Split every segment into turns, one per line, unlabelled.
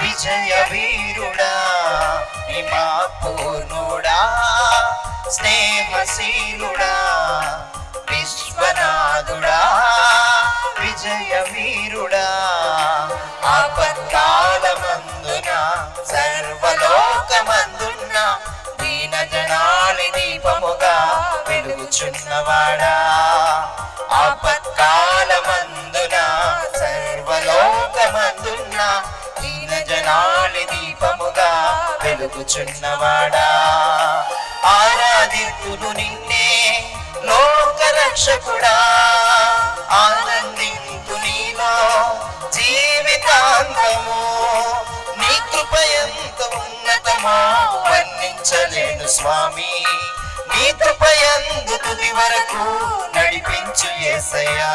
విజయ వీరుడా హిమా పూర్ణుడా స్నేహశీలుడా విశ్వనాథుడా విజయ వీరుడా. ఆపత్కాలమందున సర్వలోకమందున్న దీన జనాలి దీపముగా వెలుగుచున్నవాడా. ఆపత్కాల వెలుగుచున్నవాడా ఆరాధింపును నిన్నే లోక రక్షకుడా ఆనందింపు నీలో జీవితాంతము నీ కృప ఎంత వర్ణించలేను స్వామి. నీ కృప ఎందు తుది వరకు నడిపించు యేసయ్యా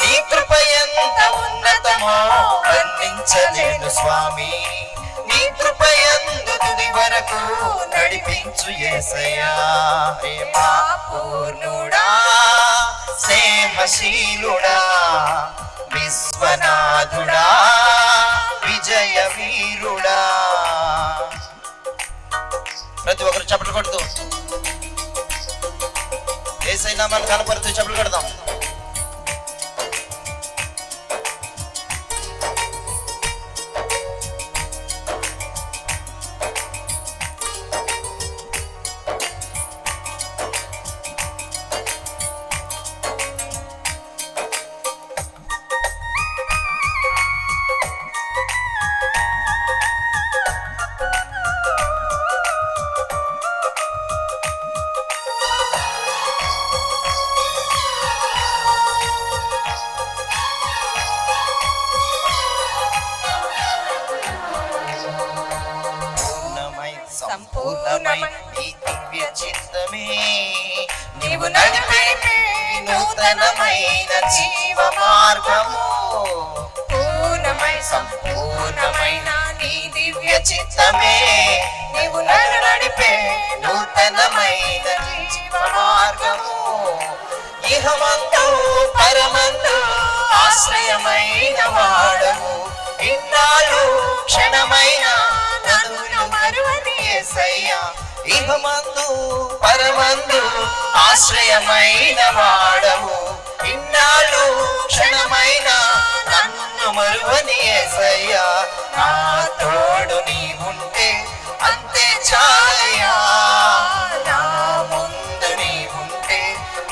నీ కృప ఎంత వర్ణించలేను స్వామి. నీ కృప తుది వరకు నడిపించు యేసయ్యా పూర్ణుడా విశ్వనాథుడా విజయ వీరుడా ప్రతి ఒక్కరు చప్పట్లు కొడుతూ ఏసైనా మనం కనపడుతూ చప్పట్లు కొడదాం. సంపూర్ణమై దివ్య చిత్తమే. నీవు నడిపే నూతనమైన జీవ మార్గము
పూర్ణమై
సంపూర్ణమైన నీ దివ్య చిత్తమే. నీవు నన్ను నడిపే నూతనమైన జీవ మార్గము ఇహమందు మరువని ఇహమందు పరమందు ఆశ్రయమైన వాడము ఇన్నాళ్ళు క్షణమైన నన్ను మరువని యేసయ్యా నా తోడు నీ ఉంటే అంతే చాలయ్యా. నా ముందు నీ ఉంటే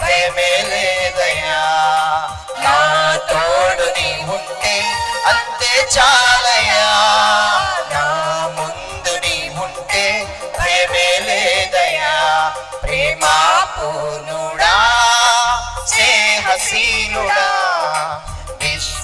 భయమే లేదయ్యా. నా తోడు నీ ఉంటే అంతే చాలయ్యా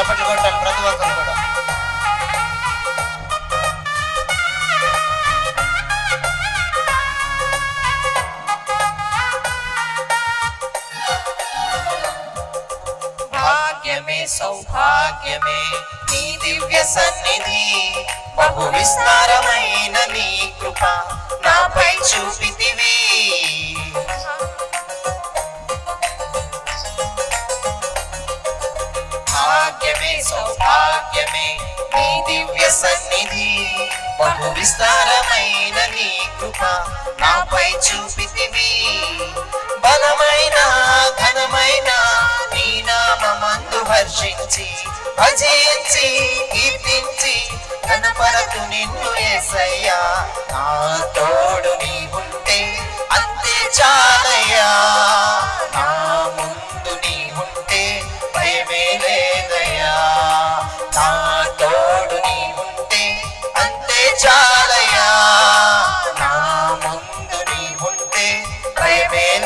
చప్పట్లు కొట్టాలి ప్రతి ఒక్కరు కూడా. భాగ్యమే సౌభాగ్యమే నీ దివ్య సన్నిధి బహు విస్తారమైన నీ కృప నాపై చూపితివి. భాగ్యమే సౌభాగ్యమే నీ దివ్య సన్నిధి. బహు విస్తారమైన నీ కృప నాపై చూపితివి. బలమైన ఘనమైన నీ నామందు హర్షించి భజించి కీర్తించి ఘనపరకు నిన్ను ఏసయ్యా. నాతో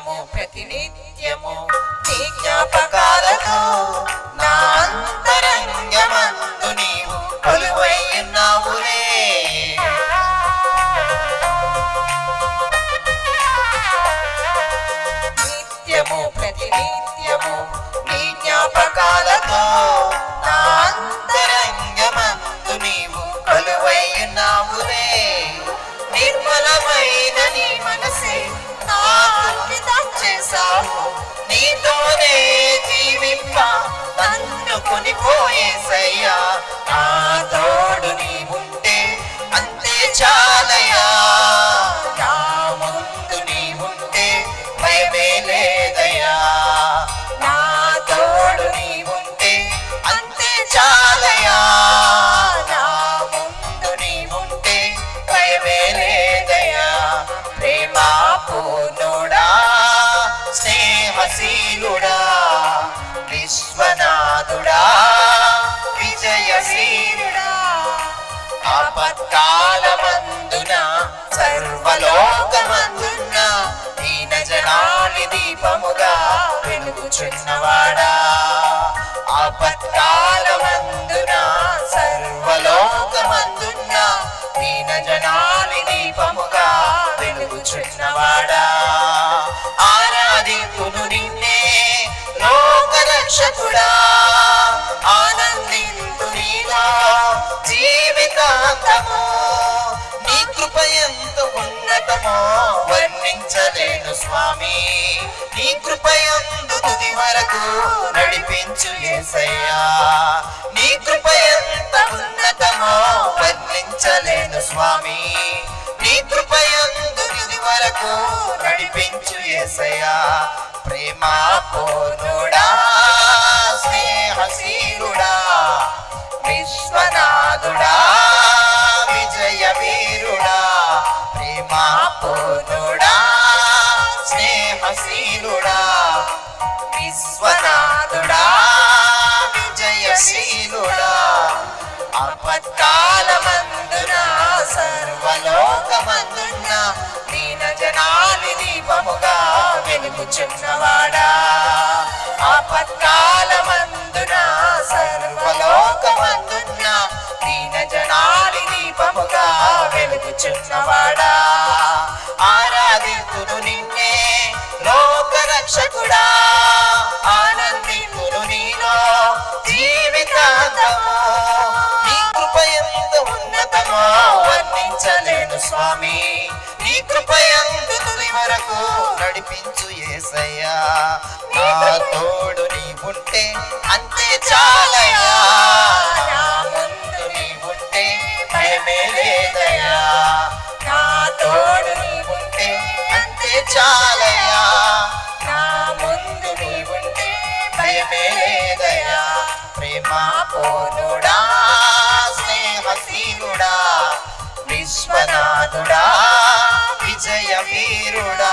నిత్యము ప్రతినిత్యము నీ జ్ఞాపకాలతో నా
విశ్వనాథుడా విజయశీలుడా. ఆపత్కాలమందున సర్వలోకమందున దీన జనాలి దీపముగా వెలుగుచున్నవాడా. ఆపత్కాలమందున సర్వలోకమందున దీన జనాలి దీపముగా వెలుగుచున్నవాడా. ఆరాధితును నిన్నే లోకరక్షకుడా ఆనందింతు నీలో జీవితాంతము నీ కృప ఎంత ఉన్నతమో వర్ణించలేను స్వామి. నీ కృప ఎందు తుది వరకు నడిపించు ఏసయ్యా. నీ కృప ఎంత ఉన్నతమో వర్ణించలేను స్వామి. నీ కృప ఎందు తుది వరకు నడిపించు ఏసయ్యా. ప్రేమ పోనుడా స్నేహశీలుడా విశ్వనాథుడా విజయ వీరుడా ప్రేమాపూర్ణుడా స్నేహశీలుడా విశ్వనాథుడా విజయశీలుడా అపత్కాలమందునా సర్వలోకమందున దీన జనాలి దీపముగా వెలుగుచున్నవాడా. ఆపత్కాలమందున సర్వలోకమందున దీన జనాలి దీపముగా వెలుగుచున్నవాడా. ఆరాధితును నిన్నే లోకరక్షకుడా. ఆనందితును నీలో జీవితాంతము స్వామి నీ కృప తుది వరకు నడిపించు ఏసయ్యా. నా తోడు నీ ఉంటే అంతే చాలయ్యా. నా ముందు నీ ఉంటే భయమే లేదయ్యా. నా తోడు నీ ఉంటే అంతే చాలయ్యా. నా ముందు నీ ఉంటే భయమే లేదయ్యా. ప్రేమ పోనుడా విశ్వనాథుడా విజయ వీరుడా.